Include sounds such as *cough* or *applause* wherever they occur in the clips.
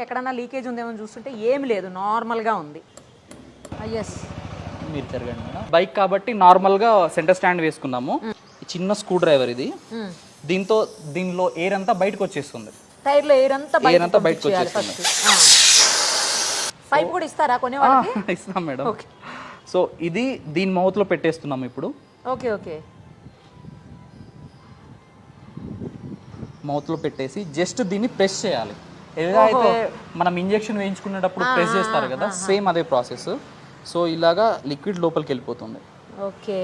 ఎక్కడన్నా లీకేజ్ ఉందేమో చూస్తుంటే ఏమి లేదు నార్మల్గా ఉంది. ఎస్ మీరు తిరగండి మేడం. బైక్ కాబట్టి నార్మల్గా సెంటర్ స్టాండ్ వేసుకున్నాము ఈ చిన్న స్క్రూ డ్రైవర్ ఇది. దీంతో దీనిలో ఎయిర్ అంతా బయటకు వచ్చేస్తుంది. టైర్లో ఎయిర్ అంతా Air అంతా బయటకు వచ్చేస్తుంది. పైప్ కూడా ఇస్తారా కొనే వాళ్ళకి? *laughs* ఇస్తాం మేడం. సో ఇది దీని మౌత్లో పెట్టేస్తున్నాము ఇప్పుడు. ఓకే ఓకే మౌత్లో పెట్టేసి జస్ట్ దీన్ని ప్రెస్ చేయాలి. ఏదైతే అయితే మనం ఇంజెక్షన్ వేయించుకునేటప్పుడు ప్రెస్ చేస్తారు కదా సేమ్ అదే ప్రాసెస్. సో ఇలాగా లిక్విడ్ లోపలికి వెళ్ళిపోతుంది ఓకే.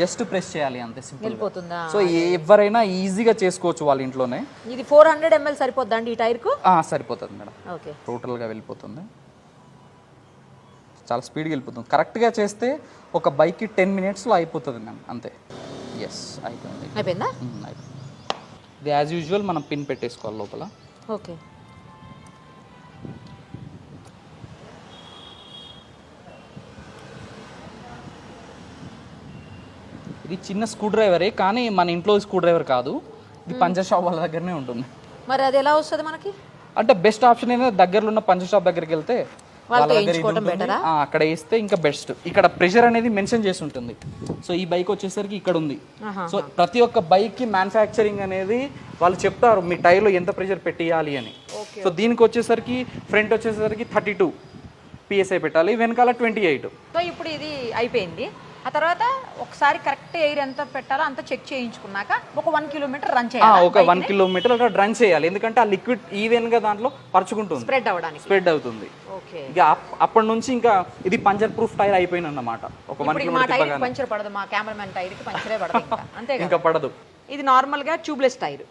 జస్ట్ ప్రెస్ చేయాలి అంతే సింపుల్ వెళ్ళిపోతుందా? సో ఎవరైనా ఈజీగా చేసుకోవచ్చు వాళ్ళ ఇంట్లోనే. ఇది ఫోర్ హండ్రెడ్ ఎంఎల్ సరిపోద్దండి ఈ టైర్కు? ఆ, సరిపోతుంది మేడం. ఓకే. టోటల్గా వెళ్ళిపోతుంది. చాలా స్పీడ్గా వెళ్ళిపోతుంది. కరెక్ట్గా చేస్తే ఒక బైక్కి టెన్ మినిట్స్లో అయిపోతుంది మ్యామ్ అంతే. ఎస్ అయిపోయింది. అయిపోయిందా? అయిపోయింది. ఇది యాజ్ యూజువల్ మనం పిన్ పెట్టేసుకోవాలి లోపల. ఓకే. ఇది చిన్న స్క్రూ డ్రైవరే కానీ మన ఇంట్లో స్క్రూ డ్రైవర్ కాదు. ఇది పంచర్ షాప్ వాళ్ళ దగ్గరనే ఉంటుంది. మరి అది ఎలా వస్తుంది మనకి? అంటే బెస్ట్ ఆప్షన్ ఏంటంటే దగ్గరలో ఉన్న పంచర్ షాప్ దగ్గరికి వెళ్తే వాళ్ళ వాళ్ళతో దగ్గర ఇది వేయించుకోవడం ఉంటుంది. బెటరా? ఆ, అక్కడ వేస్తే ఇంకా బెస్ట్. ఇక్కడ ప్రెషర్ అనేది మెన్షన్ చేసి ఉంటుంది. సో ఈ బైక్ వచ్చేసరికి ఇక్కడ ఉంది. ఆహా. సో ప్రతి ఒక్క బైక్కి మ్యానుఫ్యాక్చరింగ్ అనేది వాళ్ళు చెప్తారు మీ టైర్లో ఎంత ప్రెషర్ పెట్టేయాలి అని. సో దీనికి వచ్చేసరికి ఫ్రంట్ వచ్చేసరికి థర్టీ టూ పిఎస్ఐ పెట్టాలి వెనకాల ట్వంటీ ఎయిట్. సో ఇప్పుడు ఇది అయిపోయింది. ఆ తర్వాత ఒకసారి కరెక్ట్ ఎయిర్ ఎంత పెట్టాలో అంత చెక్ చేయించుకున్నాక ఒక వన్ కిలోమీటర్ రన్ చేయాలి. ఒక వన్ కిలోమీటర్ రన్ చేయాలి. ఎందుకంటే ఆ లిక్విడ్ ఈవెన్గా దాంట్లో పరుచుకుంటుంది. స్ప్రెడ్ అవ్వడానికి. స్ప్రెడ్ అవుతుంది. ఓకే. ఇక అప్- అప్పటి నుంచి ఇంకా ఇది పంచర్ ప్రూఫ్ టైర్ అయిపోయింది అన్నమాట ఒక వన్ కిలోమీటర్ టైర్ పంచర్ పడదు మా కెమెరామెన్ టైర్కి పంచరే పడదు. *laughs* అంతే ఇంకా పడదు. ఇది నార్మల్గా ట్యూబ్లెస్ టైర్.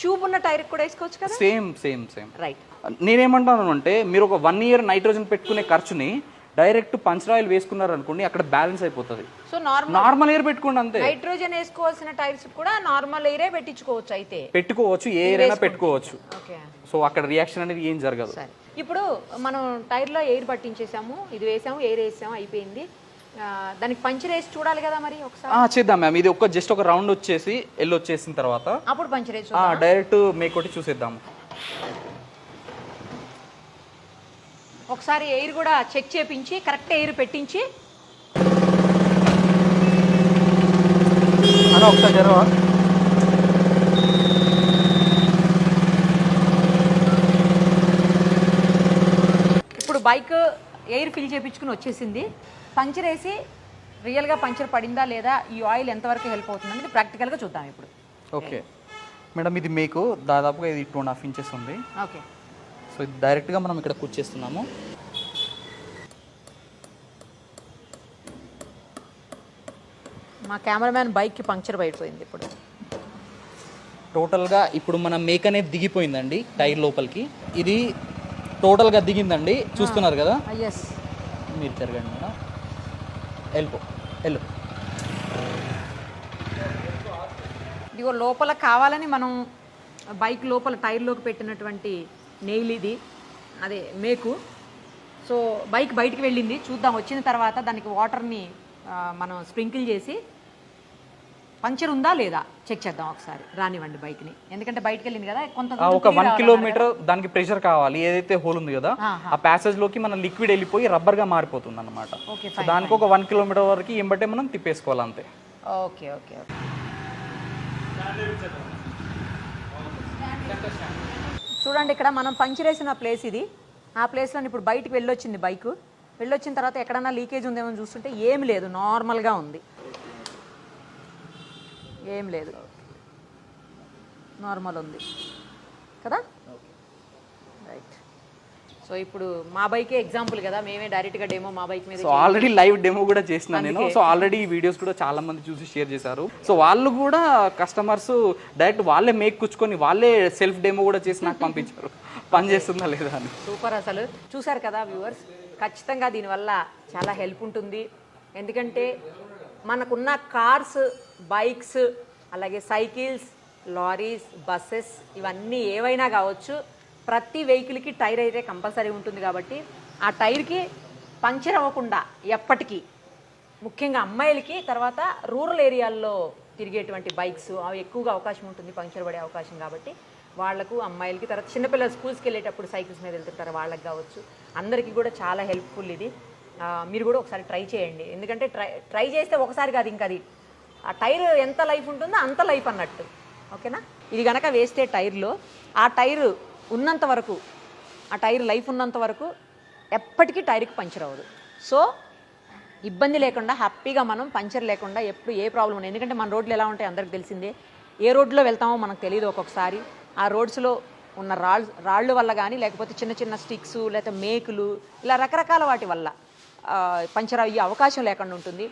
ట్యూబ్ ఉన్న టైర్ కూడా వేసుకోవచ్చు కదా? Same same same. రైట్ నేనేమంటాను అంటే మీరు ఒక వన్ ఇయర్ నైట్రోజన్ పెట్టుకునే ఖర్చుని డైరెక్ట్ పంచర్ ఆయిల్ వేసుకున్నారు అనుకోండి అక్కడ బ్యాలెన్స్ అయిపోతుంది. సో నార్మల్ నార్మల్ ఎయిర్ పెట్టుకోండి అంతే. నైట్రోజన్ వేసుకోవాల్సిన టైర్స్ కూడా నార్మల్ ఎయిరే పెట్టించుకోవచ్చు అయితే. పెట్టుకోవచ్చు ఏ ఎయిర్ అయినా పెట్టుకోవచ్చు. సో అక్కడ రియాక్షన్ అనేది ఏం జరగదు. ఇప్పుడు మనం టైర్లో ఎయిర్ పట్టించేసాము ఇది వేసాము ఎయిర్ వేసాము అయిపోయింది. దానికి పంచర్ వేసి చూడాలి కదా మరి ఒకసారి? ఆ, చేద్దాం మ్యామ్. ఇది ఒక జస్ట్ ఒక రౌండ్ వచ్చేసి ఎల్లు వచ్చేసిన తర్వాత అప్పుడు పంచర్ వేసి ఆ, డైరెక్ట్ మేకొట్టి చూసేద్దాము. ఒకసారి ఎయిర్ కూడా చెక్ చేపించి కరెక్ట్ ఎయిర్ పెట్టించి. ఒకసారి ఇప్పుడు బైక్ ఎయిర్ ఫిల్ చేపించుకుని వచ్చేసింది. పంచర్ వేసి రియల్గా పంచర్ పడిందా లేదా ఈ ఆయిల్ ఎంతవరకు హెల్ప్ అవుతుంది అనేది ప్రాక్టికల్గా చూద్దాం ఇప్పుడు. ఓకే. మేడం ఇది మీకు దాదాపుగా ఇది టూ అండ్ హాఫ్ ఇంచెస్ ఉంది. ఓకే. సో ఇది డైరెక్ట్గా మనం ఇక్కడ కూర్చేస్తున్నాము మా కెమెరామ్యాన్ బైక్కి పంక్చర్ పడిపోయింది ఇప్పుడు. టోటల్గా ఇప్పుడు మన మేక్ అనేది దిగిపోయిందండి టైర్ లోపలికి. ఇది టోటల్గా దిగిందండి చూస్తున్నారు కదా? ఎస్ మీరు తిరగండి మేడం. వెళ్ళిపో వెళ్ళు. ఇదిగో లోపల కావాలని మనం బైక్ లోపల టైర్లోకి పెట్టినటువంటి నెయిల్ ఇది అదే మేకు. సో బైక్ బయటికి వెళ్ళింది చూద్దాం. వచ్చిన తర్వాత దానికి వాటర్ని మనం స్ప్రింకిల్ చేసి పంచర్ ఉందా లేదా? చెక్ చేద్దాం ఒకసారి. రానివ్వండి బైక్ని ఎందుకంటే బయటికి వెళ్ళింది కదా కొంత ఒక వన్ కిలోమీటర్ దానికి ప్రెషర్ కావాలి. ఏదైతే హోల్ ఉంది కదా. ఆ ప్యాసేజ్లోకి మన లిక్విడ్ వెళ్ళిపోయి రబ్బర్గా మారిపోతుంది అనమాట దానికి ఒక వన్ కిలోమీటర్ వరకు ఎంబటే మనం తిప్పేసుకోవాలి అంతే. Okay okay okay. చూడండి ఇక్కడ మనం పంచర్ వేసిన ప్లేస్ ఇది. ఆ ప్లేస్లో ఇప్పుడు బయటికి వెళ్ళొచ్చింది బైక్. వెళ్ళొచ్చిన తర్వాత ఎక్కడన్నా లీకేజ్ ఉందేమో చూస్తుంటే ఏం లేదు నార్మల్గా ఉంది. ఏం లేదు. నార్మల్ ఉంది. కదా? రైట్ సో ఇప్పుడు మా బైకే ఎగ్జాంపుల్ కదా మేమే డైరెక్ట్గా డేమో మా బైక్ మీద సో ఆల్రెడీ లైవ్ డెమో కూడా చేసిన నేను. సో ఆల్రెడీ ఈ వీడియోస్ కూడా చాలా మంది చూసి షేర్ చేశారు. సో వాళ్ళు కూడా కస్టమర్స్ డైరెక్ట్ వాళ్ళే మేక్ కూర్చుకొని వాళ్ళే సెల్ఫ్ డెమో కూడా చేసి నాకు పంపించారు. పని చేస్తుందా లేదా అని. సూపర్ అసలు. చూసారు కదా వ్యూవర్స్ ఖచ్చితంగా దీనివల్ల చాలా హెల్ప్ ఉంటుంది. ఎందుకంటే మనకున్న కార్స్ బైక్స్ అలాగే సైకిల్స్ లారీస్ బస్సెస్ ఇవన్నీ ఏవైనా కావచ్చు ప్రతి వెహికల్కి టైర్ అయితే కంపల్సరీ ఉంటుంది కాబట్టి ఆ టైర్కి పంక్చర్ అవ్వకుండా ఎప్పటికీ ముఖ్యంగా అమ్మాయిలకి తర్వాత రూరల్ ఏరియాల్లో తిరిగేటువంటి బైక్స్ అవి ఎక్కువగా అవకాశం ఉంటుంది పంక్చర్ పడే అవకాశం కాబట్టి వాళ్ళకు అమ్మాయిలకి తర్వాత చిన్నపిల్లలు స్కూల్స్కి వెళ్ళేటప్పుడు సైకిల్స్ మీద వెళ్తుంటారు వాళ్ళకి కావచ్చు అందరికీ కూడా చాలా హెల్ప్ఫుల్ ఇది. మీరు కూడా ఒకసారి ట్రై చేయండి. ఎందుకంటే ట్రై ట్రై చేస్తే ఒకసారి కాదు ఇంకా అది ఆ టైర్ ఎంత లైఫ్ ఉంటుందో అంత లైఫ్ అన్నట్టు. ఓకేనా? ఇది కనుక వేస్తే టైర్లో ఆ టైర్ ఉన్నంత వరకు ఆ టైర్ లైఫ్ ఉన్నంత వరకు ఎప్పటికీ టైర్కి పంచర్ అవ్వదు. సో ఇబ్బంది లేకుండా హ్యాపీగా మనం పంచర్ లేకుండా ఎప్పుడు ఏ ప్రాబ్లం ఉండదు. ఎందుకంటే మన రోడ్లు ఎలా ఉంటాయి అందరికి తెలిసిందే. ఏ రోడ్లో వెళ్తామో మనకు తెలియదు ఒక్కొక్కసారి. ఆ రోడ్స్లో ఉన్న రాళ్ళు రాళ్ళు వల్ల కానీ లేకపోతే చిన్న చిన్న స్టిక్స్ లేకపోతే మేకులు ఇలా రకరకాల వాటి వల్ల. పంచర్ అయ్యే అవకాశం లేకుండా ఉంటుంది.